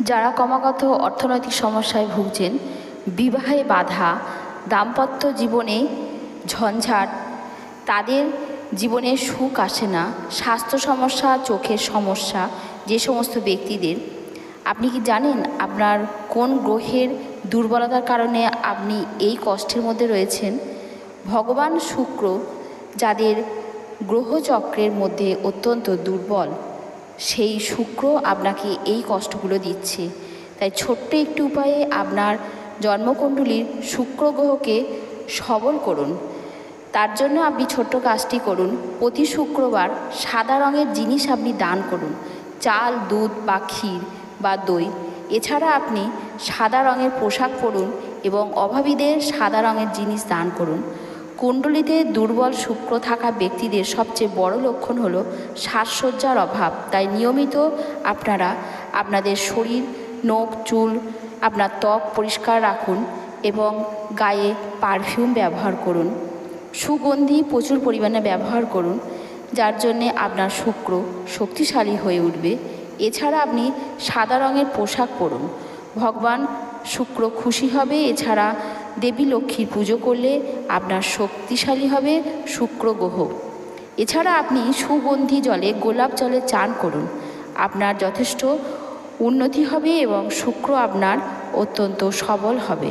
যারা ক্রমাগত অর্থনৈতিক সমস্যায় ভুগছেন, বিবাহে বাধা, দাম্পত্য জীবনে ঝঞ্ঝাট, তাদের জীবনে সুখ আসে না, স্বাস্থ্য সমস্যা, চোখের সমস্যা, যে সমস্ত ব্যক্তিদের। আপনি কি জানেন আপনার কোন গ্রহের দুর্বলতার কারণে আপনি এই কষ্টের মধ্যে রয়েছেন? ভগবান শুক্র, যাদের গ্রহচক্রের মধ্যে অত্যন্ত দুর্বল। সেই শুক্র আপনাকে এই কষ্টগুলো দিচ্ছে। তাই ছোট্ট একটি উপায়ে আপনার জন্মকুণ্ডলীর শুক্র গ্রহকে সবল করুন। তার জন্য আপনি ছোট্ট কাজটি করুন। প্রতি শুক্রবার সাদা রঙের জিনিস আপনি দান করুন। চাল, দুধ বা ক্ষীর বা দই। এছাড়া আপনি সাদা রঙের পোশাক পরুন এবং অভাবীদের সাদা রঙের জিনিস দান করুন। কুণ্ডলিতে দুর্বল শুক্র থাকা ব্যক্তিদের সবচেয়ে বড় লক্ষণ হলো সাজসজ্জার অভাব। তাই নিয়মিত আপনারা আপনাদের শরীর, নখ, চুল, আপনার ত্বক পরিষ্কার রাখুন এবং গায়ে পারফিউম ব্যবহার করুন। সুগন্ধি প্রচুর পরিমাণে ব্যবহার করুন, যার জন্যে আপনার শুক্র শক্তিশালী হয়ে উঠবে। এছাড়া আপনি সাদা রঙের পোশাক পরুন। ভগবান শুক্র খুশি হবে, এছাড়া দেবী লক্ষ্মীর পুজো করলে আপনার শক্তিশালী হবে শুক্র গ্রহ। এছাড়া আপনি সুগন্ধি জলে, গোলাপ জলে চান করুন। আপনার যথেষ্ট উন্নতি হবে এবং শুক্র আপনার অত্যন্ত সবল হবে।